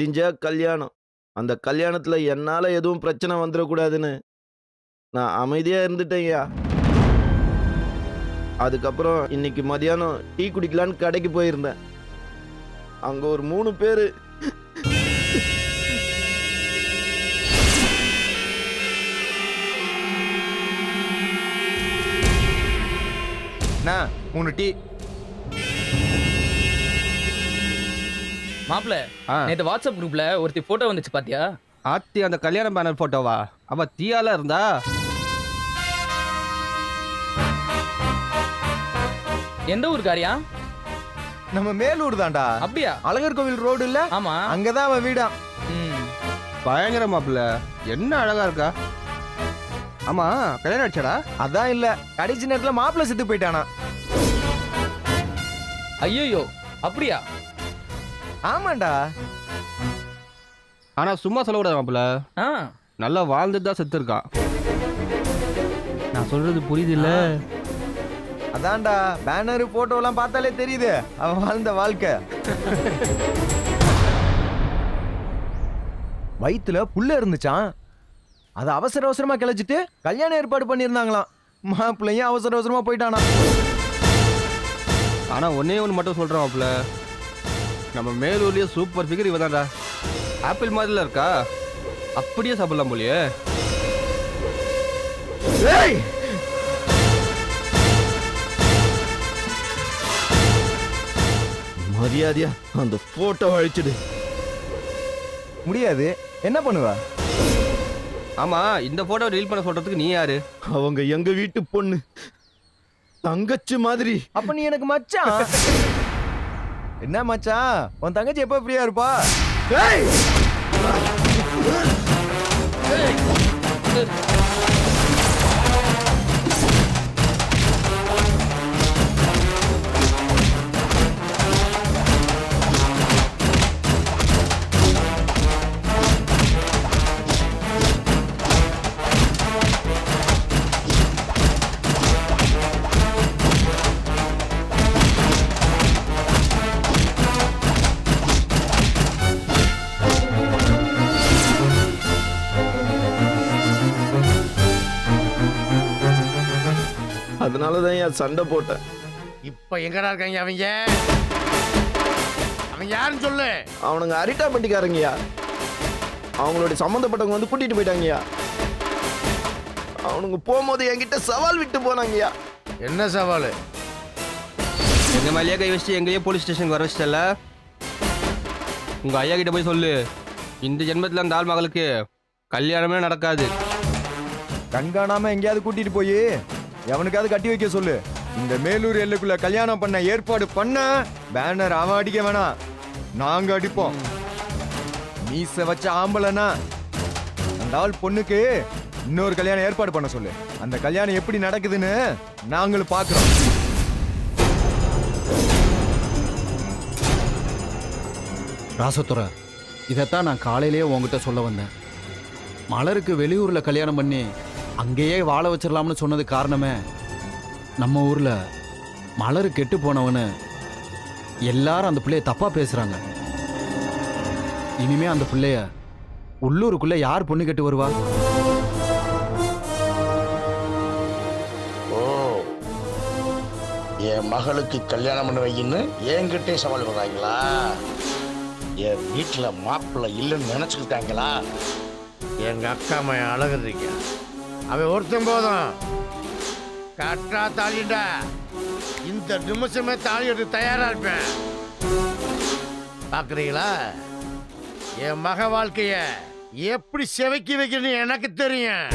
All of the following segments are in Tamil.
விடிஞ்சா கல்யாணம். அந்த கல்யாணத்தில் என்னால் எதுவும் பிரச்சனை வந்துடக்கூடாதுன்னு நான் அமைதியாக இருந்துட்டேன்யா அதுக்கப்புறம் இன்னைக்கு மதியானம் டீ குடிக்கலான்னு கடைக்கு போயிருந்தேன். அங்கே ஒரு மூணு பேர். மூணு டீ. மாப்பிள நேத்து வாட்ஸ்அப் குரூப்ல ஒருத்தி போட்டோ வந்துச்சு பாத்தியா? ஆத்தி அந்த கல்யாண பேனர் போட்டோவா அவ தீயால இருந்தா? எந்த ஊருக்காரியா நம்ம மேலூர் தான்டா. அப்படியா? அழகர் கோவில் ரோடு இல்ல? ஆமா. அங்கதான் அவன் வீடா. பயங்கர மாப்பிள்ள. என்ன அழகா இருக்கா? ஆமா கல்யாணம் ஆயிடுச்சாடா? அதான் இல்ல. கடைசி நேரத்துல மாப்பிள்ளை செத்து போயிட்டானா. ஐயையோ அப்படியா? ஆமாண்டா. ஆனா சும்மா சொல்லக்கூடாது மாப்பிள்ள. ஆ. நல்லா வாழ்ந்துட்டு தான் செத்து இருக்கான் நான் சொல்றது புரியுது இல்ல அதான்டா பேனர் போட்டோ எல்லாம் பார்த்தாலே தெரியுது. அவன் வாழ்ந்த வாழ்க்கை. வயித்துல புல்ல இருந்துச்சான் அதை அவசர அவசரமா கிளச்சிட்டு கல்யாணம் ஏற்பாடு பண்ணியிருந்தாங்களாம். மாப்பிள்ளையும் அவசர அவசரமா போயிட்டானா ஆனா ஒன்னே ஒன்று மட்டும் சொல்றேன் மாப்பிள்ள. நம்ம மேலூர்லயே சூப்பர் ஃபிகர் இவதான்டா. ஆப்பிள் மாதிரில இருக்கா? அப்படியே சாப்பிடலாம் போலியே. ஏய்! மரியாதையா அந்த போட்டோ அழிச்சிடு. முடியாது. என்ன பண்ணுவ? ஆமா இந்த போட்டோ ரீல் பண்ண சொல்றதுக்கு நீ யாரு? அவங்க எங்க வீட்டு பொண்ணு. தங்கச்சி மாதிரி. அப்ப நீ எனக்கு மச்சான்? என்ன மச்சான் உன் தங்கச்சி எப்ப ஃப்ரீயா இருப்பா? ஏய்! அதனாலதான் என் சண்டை போட்டேன்? இப்ப எங்கடா இருக்காங்க அவங்க? அவன் யாருன்னு சொல்லு. அவனுங்க அரிட்டா பட்டிக்காரங்கய்யா அவங்களுடைய சம்மந்தப்பட்டவங்க வந்து கூட்டிட்டு போயிட்டாங்கய்யா. அவனுங்க போகும்போது என்கிட்ட சவால் விட்டு போனாங்கய்யா. என்ன சவால்? எங்க மேலேயே கை வச்சுட்டு எங்கேயே போலீஸ் ஸ்டேஷனுக்கு வர வச்சிட்டல உங்க ஐயா கிட்ட போய் சொல்லு. இந்த ஜென்மத்துல அந்த ஆள் மகளுக்கு கல்யாணமே நடக்காது. கண்காணாம எங்கேயாவது கூட்டிட்டு போய். எவனுக்காவது கட்டி வைக்க சொல்லு. இந்த மேலூர் எல்லைக்குள்ள கல்யாணம் பண்ண ஏற்பாடு பண்ண பேனர் அவன் அடிக்க வேணாம். நாங்க அடிப்போம். மீச வச்ச ஆம்பளைனா அந்த ஆள் பொண்ணுக்கு இன்னொரு கல்யாணம் ஏற்பாடு பண்ண சொல்லு. அந்த கல்யாணம் எப்படி நடக்குதுன்னு நாங்களும் பார்க்குறோம். ராசத்துறை இதைத்தான் நான் காலையிலேயே உங்ககிட்ட சொல்ல வந்தேன். மலருக்கு வெளியூரில் கல்யாணம் பண்ணி அங்கேயே வாழ வச்சிடலாம்னு சொன்னது காரணமே நம்ம ஊரில் மலர் கெட்டு போனவனு எல்லாரும் அந்த பிள்ளைய தப்பாக பேசுகிறாங்க இனிமே அந்த பிள்ளைய உள்ளூருக்குள்ளே யார் பொண்ணு கெட்டு வருவா? ஓ என் மகளுக்கு கல்யாணம் பண்ண வைக்கின்னு என்கிட்டே சவால் பண்ணுறாங்களா என் வீட்டில் மாப்பிள்ளை இல்லைன்னு நினச்சிக்கிட்டாங்களா? எங்கள் அக்கா அம்மா அழகு அவன் ஒருத்தன் போதும். கட்டா தாலிண்டா இந்த நிமிஷமே தாலி எடுத்து தயாரா இருப்பேன். பாக்குறீங்களா என் மக வாழ்க்கைய எப்படி செவைக்கி வைக்கணும்னு எனக்கு தெரியும்.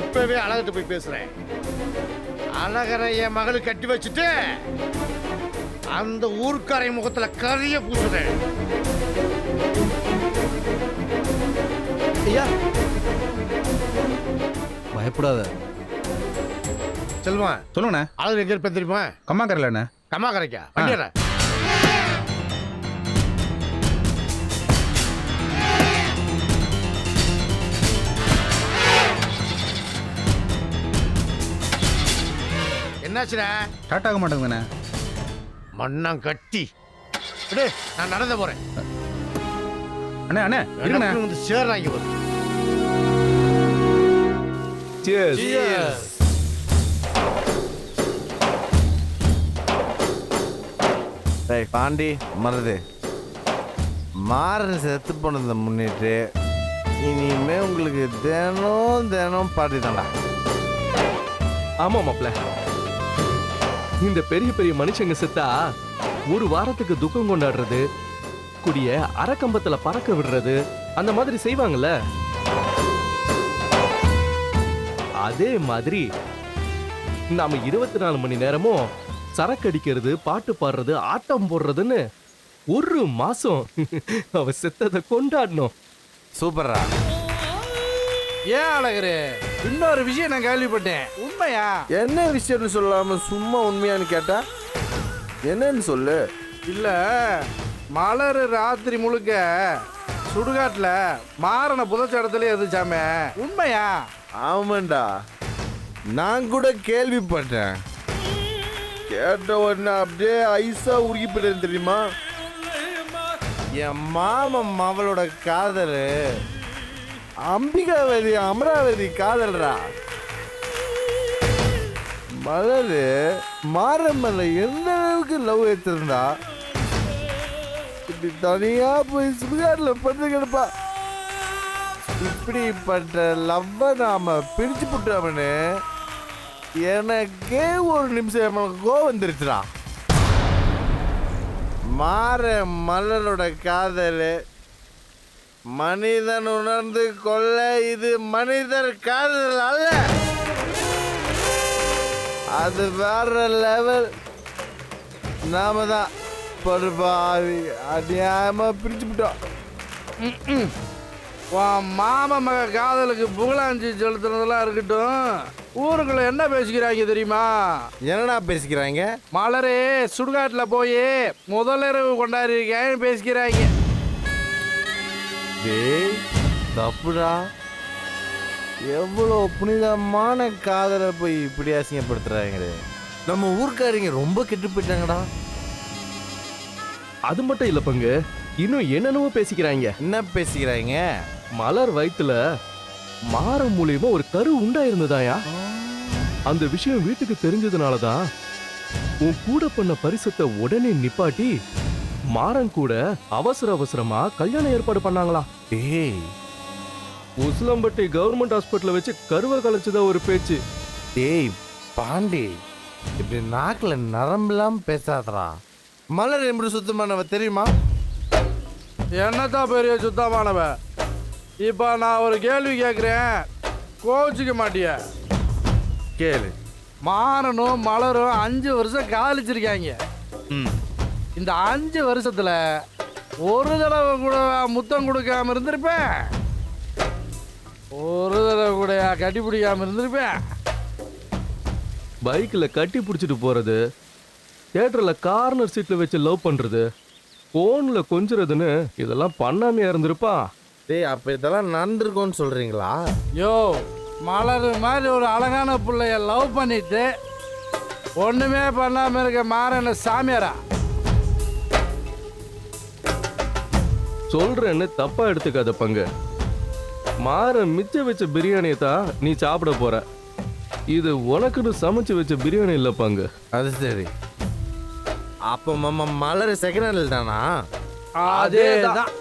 இப்பவே அழகிட்ட போய் பேசுறேன். அழகரை என் மகளுக்கு கட்டி வச்சுட்டு அந்த ஊர்க்காரை முகத்துல கறிய பூசுறேன். ஐயா பயப்படாத. செல்வன் சொல்லுங்கண்ணே. அழகு எங்க இருப்பேன் தெரியுமா? கம்மாக்கரலண்ணே கம்மா கரைக்கா பண்ணிடுறேன் என்னாச்சுடா? ஸ்டார்ட் ஆக மாட்டேங்குதுண்ணே. மண்ணம் கட்டி. நான் நடந்து போறேன். அண்ணே அண்ணே வந்து சேர்றாங்க வரும் டேய் பாண்டி மருது மாறன் செத்து போனதை முன்னிட்டு இனிமே உங்களுக்கு தினம் தினம் பாட்டி தான்டா ஆமா மாப்ள இந்த பெரிய பெரிய மனுஷங்க செத்தா ஒரு வாரத்துக்கு துக்கம் கொண்டாடுறது குடிய அறக்கம்பத்துல பறக்க விடுறது அந்த மாதிரி செய்வாங்கல்ல? அதே மாதிரி நாம இருபத்தி நாலு மணி நேரமும் சரக்கு அடிக்கிறது பாட்டு பாடுறது ஆட்டம் போடுறதுன்னு ஒரு மாசம் அவ செத்ததை கொண்டாடணும். சூப்பர்ரா. ஏன் அழகரு? இன்னொரு விஷயம் நான் கேள்விப்பட்டேன். உண்மையா? என்ன விஷயம்னு சொல்லாம சும்மா உண்மையான்னு கேட்டா? என்னன்னு சொல்லு. இல்ல மலர் ராத்திரி முழுக்க சுடுகாட்டுல மாறன புதைச்ச இடத்துல இருந்துச்சாமே. உண்மையா? ஆமாண்டா. நான் கூட கேள்விப்பட்டேன். கேட்ட உடனே அப்படியே ஐஸா உருகி போயிட்டு தெரியுமா? என் மாமன் மவளோட காதல் அம்பிகாவதி அமராவதி காதல்ரா மலரு மாரம்மல எந்த அளவுக்கு லவ் எடுத்திருந்தா இப்படி தனியாக போய் சுடுகாட்டில் படுத்து கிடப்பா. இப்படிப்பட்ட லவ்வை நாம பிரிச்சு புட்டோம்னு எனக்கே ஒரு நிமிஷம் எனக்கு கோவம் வந்துருச்சுடா. மாற மலரோட காதல். மனிதன் உணர்ந்து கொள்ள இது மனிதர் காதல் அல்ல. அது வேற லெவல். நாம தான் பொறுப்பாவி அநியாயமா பிரிச்சு விட்டோம் உன் மாம மக காதலுக்கு புகழாஞ்சி செலுத்துறதெல்லாம் இருக்கட்டும். ஊருக்குள்ள என்ன பேசிக்கிறாங்க தெரியுமா? என்னடா பேசிக்கிறாங்க? மலரே சுடுகாட்டுல போய் முதலிரவு கொண்டாடிருக்கேன்னு பேசிக்கிறாங்க. டேய் தப்புடா. எவ்வளோ புனிதமான காதலை போய் இப்படி அசிங்கப்படுத்துறாங்களே நம்ம ஊர்க்காரங்க ரொம்ப கெட்டு போயிட்டாங்கடா. அது மட்டும் இல்ல பங்கு இன்னும் என்னென்னவோ பேசிக்கிறாங்க. என்ன பேசிக்கிறாங்க? மலர் வயித்துல மாரம் மூலியமா ஒரு கரு உண்டாயிருந்ததாயா? அந்த விஷயம் வீட்டுக்கு தெரிஞ்சதுனால தான் உன் கூட பண்ண பரிசத்தை உடனே நிப்பாட்டி மாறன் கூட அவசர அவசரமா கல்யாண ஏற்பாடு பண்ணாங்களா? டேய் உசிலம்பட்டி கவர்மெண்ட் ஹாஸ்பிட்டல்ல வச்சு கருவை கலைச்சதா ஒரு பேச்சு. டேய் பாண்டி இப்படி நாக்கில் நரம்பெல்லாம் பேசாதடா. மலர் எப்படி சுத்தமானவ தெரியுமா? என்னத்தான் பெரிய சுத்தமானவ? இப்போ நான் ஒரு கேள்வி கேட்குறேன் கோச்சிக்க மாட்டிய? கேளு. மாறனும் மலரும் அஞ்சு வருஷம் காதலிச்சிருக்காங்க இந்த அஞ்சு வருஷத்துல ஒரு தடவை கூட முத்தம் கொடுக்காம இருந்திருப்பேன். ஒரு தடவை கூட கட்டி பிடிக்காம இருந்திருப்பேன். பைக்ல கட்டி பிடிச்சிட்டு போறது தியேட்டர்ல கார்னர் சீட்ல வச்சு லவ் பண்றது போன்ல கொஞ்சுறதுன்னு இதெல்லாம் பண்ணாமையா இருந்திருப்பா? டேய் அப்போ இதெல்லாம் நடந்திருக்கோன்னு சொல்கிறீங்களா யோ மலர் மாதிரி ஒரு அழகான பிள்ளைய லவ் பண்ணிட்டு ஒண்ணுமே பண்ணாம இருக்க மாறன சாமியாரா? சொல்றேன்னு தப்பா எடுத்துக்காத பங்கு. மாற மிச்ச வச்ச பிரியாணியை தான் நீ சாப்பிட போற. இது உனக்குன்னு சமைச்சு வச்ச பிரியாணி இல்ல பங்கு. அது சரி. அப்போ மம்ம மலர் செகண்ட் ஹேண்டில் தானா? அதேதான்.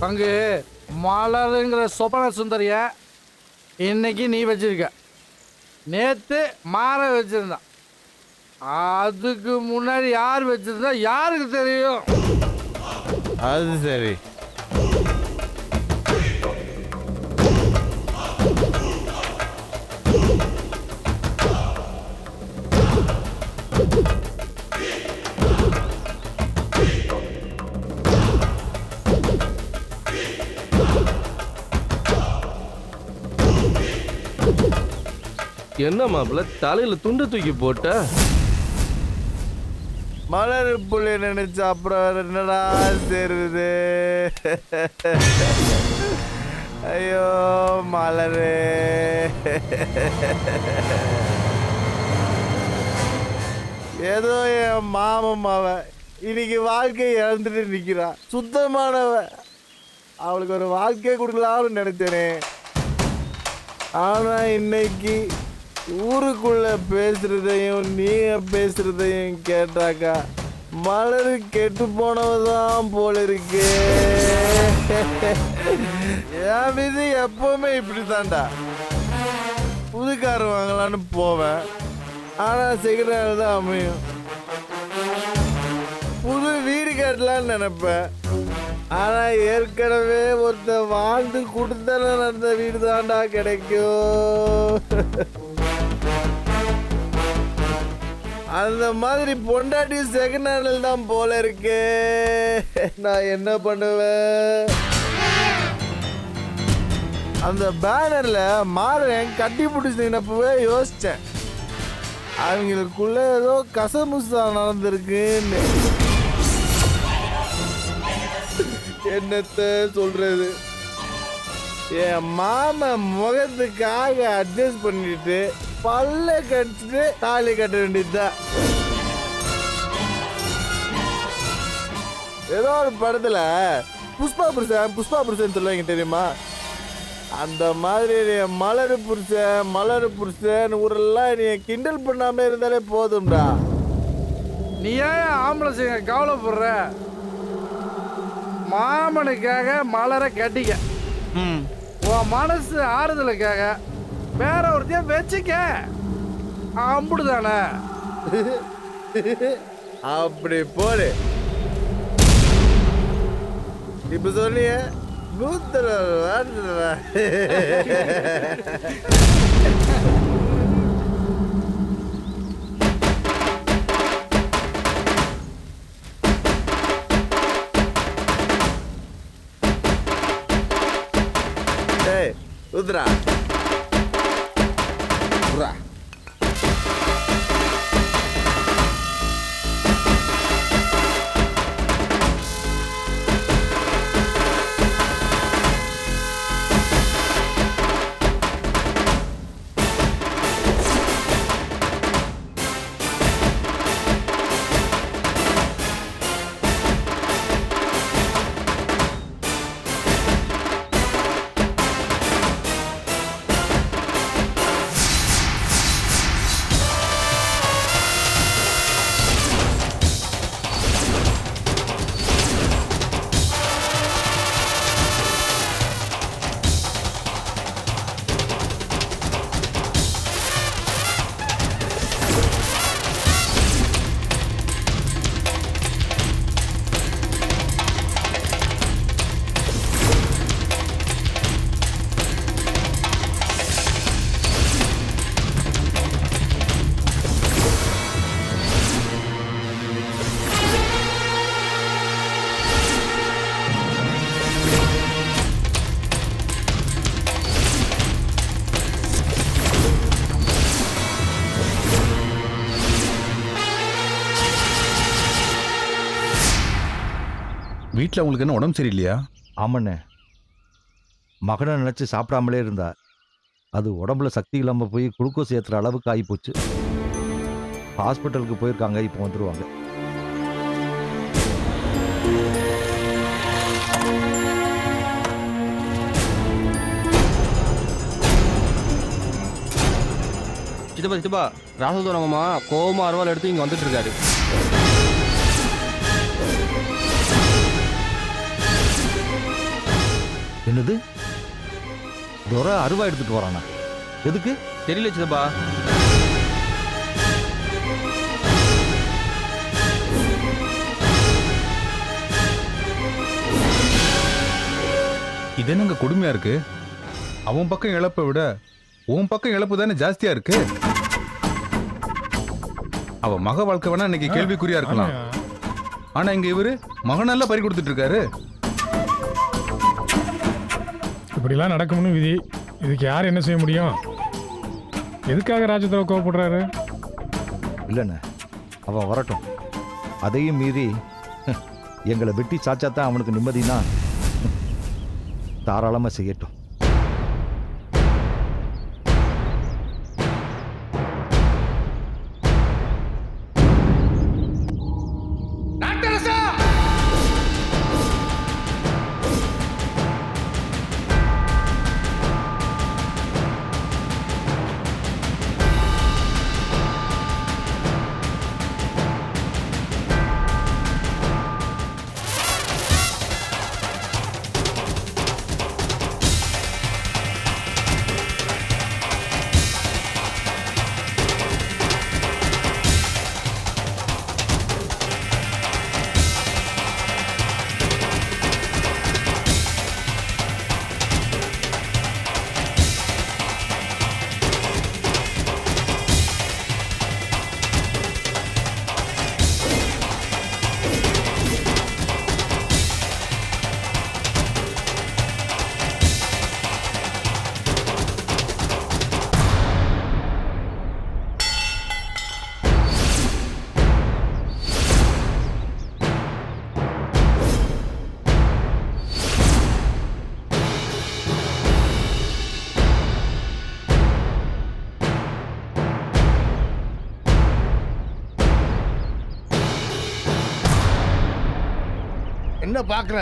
பங்கு. மலருங்கிற சொப்பன சுந்தரிய இன்னைக்கு நீ வச்சிருக்க. நேத்து மாற வச்சிருந்தான். அதுக்கு முன்னாடி யார் வச்சிருந்தா யாருக்கு தெரியும்? அது சரி. என்ன மாப்பிள்ள? தலையில துண்டு தூக்கி போட்ட? மலர் புள்ளி நினைச்ச அப்புறம் வேற என்னடா சேருது ஐயோ மலரு. ஏதோ என் மாமன் அவ இன்னைக்கு வாழ்க்கையை இழந்துட்டு நிற்கிறான் சுத்தமானவ. அவளுக்கு ஒரு வாழ்க்கையை கொடுக்கலாம்னு நினைச்சேனே. ஆனா இன்னைக்கு ஊருக்குள்ள பேசுறதையும் நீங்க பேசுறதையும் கேட்டாக்கா மலரு கெட்டு போனவதான் போல இருக்கு. என் மீது எப்பவுமே இப்படித்தான்டா. புது கார் வாங்கலான்னு போவேன். ஆனா சிகரெட் தான் அமையும். புது வீடு கட்டலான்னு நினைப்பேன். ஆனா ஏற்கனவே ஒருத்தன் வாழ்ந்து கொடுத்தன நடந்த வீடு தான்டா கிடைக்கும். அந்த மாதிரி பொண்டாட்டி செகண்ட் ஹேண்டில் தான் போல இருக்கு. நான் என்ன பண்ணுவேன்? அந்த பேனர்ல மாறன் கட்டி பிடிச்சினப்பவே யோசிச்சேன். அவங்களுக்குள்ள ஏதோ கசமுசா நடந்திருக்குன்னு. என்னத்த சொல்றது? என் மாமன் முகத்துக்காக அட்ஜஸ்ட் பண்ணிட்டு பல்ல கடிச்சிட்டு தாலி கட்ட வேண்டியதுதான். ஏதோ ஒரு படத்துல புஷ்பா புருஷன் புஷ்பா புருஷன் சொல்லுவாங்க தெரியுமா? அந்த மாதிரி மலர் புருஷன் மலர் புருஷன் ஊரெல்லாம் நீ கிண்டல் பண்ணாம இருந்தாலே போதும்டா. நீ ஏன் ஆம்பளை செய்ய கவலைப்படுற? மாமனுக்காக மலரை கட்டிக்க. உன் மனசு ஆறுதலுக்காக வேற ஒருத்தைய வச்சுக்க. அம்புடுதானே. அப்படி போடு. இப்ப சொன்னிய நூத்தர ஏய் Ура! வீட்டில் உங்களுக்கு என்ன உடம்பு சரியில்லையா? ஆமாண்ணே. மகனை நினச்சி சாப்பிடாமலே இருந்தா அது உடம்புல சக்தி இல்லாமல் போய் குளுக்கோஸ் ஏற்றுற அளவுக்கு ஆகிப்போச்சு ஹாஸ்பிட்டலுக்கு போயிருக்காங்க இப்போ வந்துடுவாங்க சித்தப்பா சித்தப்பா. ராசதூரம் மாமா கோவமா அருவாள் எடுத்து இங்க வந்துட்டு இருக்காரு. என்னது? துரை அருவா எடுத்துட்டு வரானா? எதுக்கு? தெரியல சித்தப்பா இது என்னங்க கொடுமையா இருக்கு? அவன் பக்கம் இழப்பை விட உன் பக்கம் இழப்பு தானே ஜாஸ்தியா இருக்கு? அவ மக வாழ்க்கை வேணா இன்னைக்கு கேள்விக்குறியா இருக்கலாம். ஆனா இங்க இவரு மகனெல்லாம் பறி கொடுத்துட்டு இருக்காரு. இப்படிலாம் நடக்கும்னு விதி. இதுக்கு யார் என்ன செய்ய முடியும்? எதுக்காக ராஜதேவ கோவப்படுறாரு? இல்லைண்ணே அவன் வரட்டும். அதையும் மீறி எங்களை வெட்டி சாச்சாத்தான் அவனுக்கு நிம்மதினா தாராளமாக செய்யட்டும். என்ன பார்க்குற?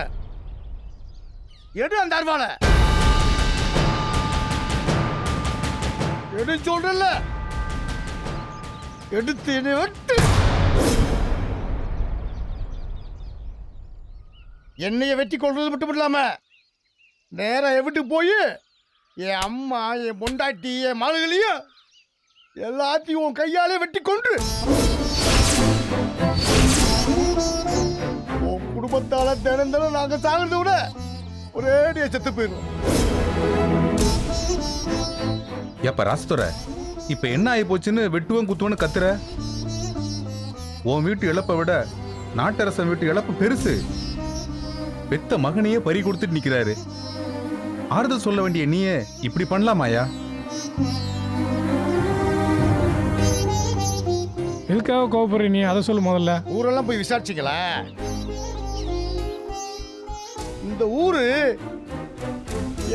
எடு அந்த அருவாளை. எடு சொல்றல எடுத்து என்னை வெட்டு. என்னைய வெட்டி கொள்றது மட்டும் இல்லாம நேரம் எவிட்டு போய் என் அம்மா என் பொண்டாட்டி என் மகளையும் எல்லாத்தையும் உன் கையாலே வெட்டி கொண்டு உன் குடும்பத்தால தினம் தினம் நாங்க சாகிறத விட ஒரேடியா செத்து போயிடும் ஏப்பா ராஸ்துரை இப்ப என்ன ஆகி போச்சுன்னு வெட்டுவன் குத்துவன்னு கத்துற? உன் வீட்டு இழப்பை விட நாட்டரசன் வீட்டு இழப்பு பெருசு. பெத்த மகனையே பறி கொடுத்துட்டு நிக்கிறாரு. ஆறுதல் சொல்ல வேண்டிய நீயே இப்படி பண்ணலாமாயா எதுக்காக கோவப்படுற நீ? அதை சொல்லு முதல்ல. ஊரெல்லாம் போய் விசாரிச்சிங்களா இந்த ஊரு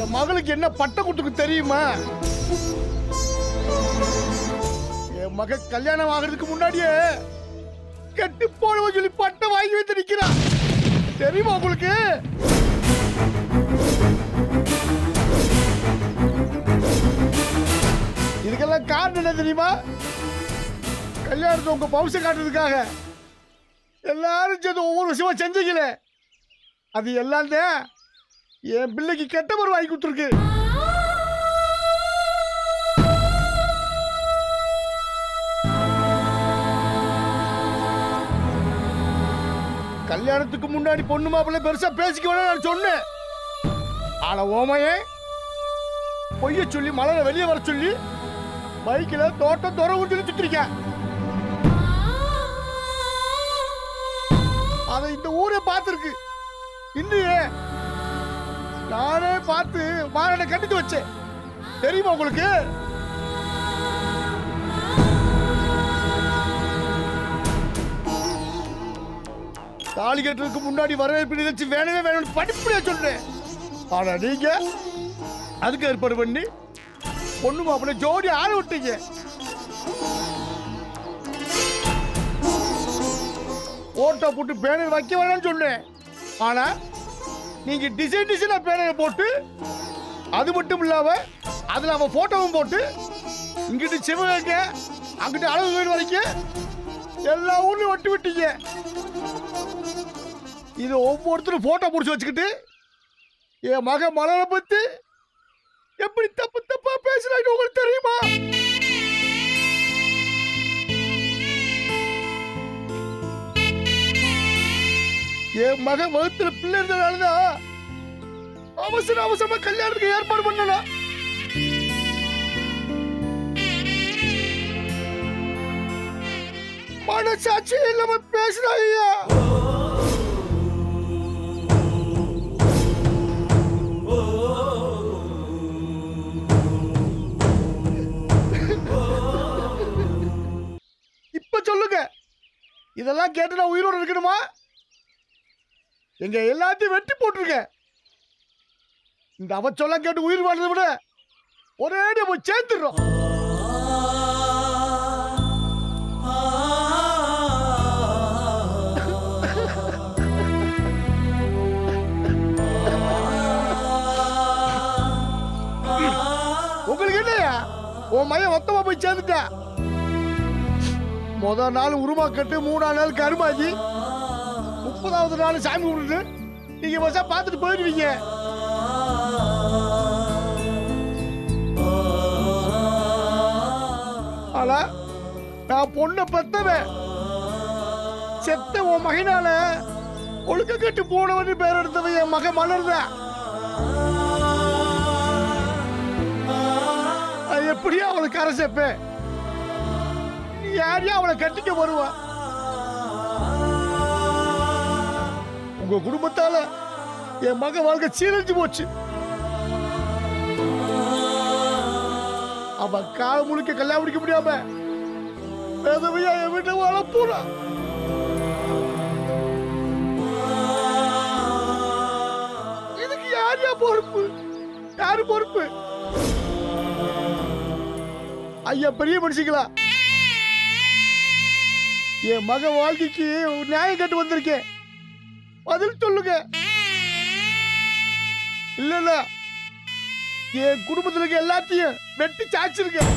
என் மகளுக்கு என்ன பட்டம் கொடுத்துக்கு தெரியுமா? என் மக கல்யாணம் ஆகிறதுக்கு முன்னாடியே கெட்டு போடுவோம் சொல்லி பட்டம் வாங்கி வைத்து நிற்கிறான் தெரியுமா உங்களுக்கு? இதுக்கெல்லாம் காரணம் என்ன தெரியுமா? கல்யாணத்தை உங்க பவுசை காட்டுறதுக்காக எல்லாரும் சேர்ந்து ஒவ்வொரு விஷயமா செஞ்சீங்களே. அது எல்லாம் தான் என் பிள்ளைக்கு கெட்ட ஒரு வாங்கி கொடுத்துருக்கு. கல்யாணத்துக்கு முன்னாடி பொண்ணு மாப்பிள்ளை பெருசா பேசிக்க வேணாம் நான் சொன்னேன். ஆனா ஓமையே பொய்ய சொல்லி மலரை வெளியே வர சொல்லி பைக்கில் தோட்டம் துற சொல்லி சுத்திருக்கேன் அதை இந்த ஊரே பார்த்துருக்கு. இல்லையே. நானே பார்த்து மாறனை கண்டித்து வச்சேன். தெரியுமா உங்களுக்கு? தாலி கட்டுறதுக்கு முன்னாடி வரவேற்பு நிகழ்ச்சி வேணவே வேணும்னு படிப்படியா சொல்றேன். ஆனா நீங்க அதுக்கு ஏற்பாடு பண்ணி பொண்ணு மாப்பிள்ள ஜோடி ஆள விட்டீங்க. ஓட்டோ போட்டு பேனர் வைக்க வேணாம்னு சொன்னேன். ஆனா நீங்க டிசைன் டிசைனா பேனரை போட்டு அது மட்டும் இல்லாம அதுல அவன் போட்டோவும் போட்டு இங்கிட்டு சிவகங்க அங்கிட்டு அளவு வீடு வரைக்கும் எல்லா ஊர்லயும் ஒட்டி விட்டீங்க. இது ஒவ்வொருத்தரும் போட்டோ பிடிச்சி வச்சுக்கிட்டு என் மக மலரை பத்தி எப்படி தப்பு தப்பா பேசுறாங்க உங்களுக்கு தெரியுமா? என் மகன் வகுத்துல பிள்ளை இருந்ததாலதான் அவசர அவசரமா கல்யாணத்துக்கு ஏற்பாடு பண்ணலாம் மனசாட்சி இல்லாம பேசுறாங்க இப்ப சொல்லுங்க. இதெல்லாம் கேட்டு நான் உயிரோடு இருக்கணுமா? எங்க எல்லாத்தையும் வெட்டி போட்டிருக்க இந்த அவச்சொல்லாம் கேட்டு உயிர் வாழ்றதை விட ஒரே போய் சேர்த்துடுறோம் உங்களுக்கு என்னையா? உன் மையம் மொத்தமா போய் சேர்ந்துட்டா முதல் நாள் உருமா கட்டு மூணாவது நாள் கருமாஜி. முப்பதாவது நாள் சாமி கும்பிட்டு நீங்க பஸ்ஸா பார்த்துட்டு போயிடுவீங்க. ஆனா நான் பொண்ணை பெத்தவன். செத்த உன் மகனால ஒழுக்க கட்டு போனவன் பேர் எடுத்தவன் என் மகன் மலர்தான் அது எப்படியா அவளை கரை சேர்ப்பேன். யாரையும் அவளை கட்டிக்க வருவான் உங்க குடும்பத்தால என் மக வாழ்க்கை சீரழிஞ்சு போச்சு. அவ கால முழுக்க கல்யாணம் முடிக்க முடியாம வேதவையா என் வீட்டை வாழ இதுக்கு யார் யா பொறுப்பு? யாரு பொறுப்பு? ஐயா பெரிய மனுஷங்களா? என் மக வாழ்க்கைக்கு நியாயம் கட்டு வந்திருக்கேன். பதில் சொல்லுங்க. இல்ல என் குடும்பத்துல இருக்க எல்லாத்தையும் வெட்டி சாய்ச்சிருக்கேன்.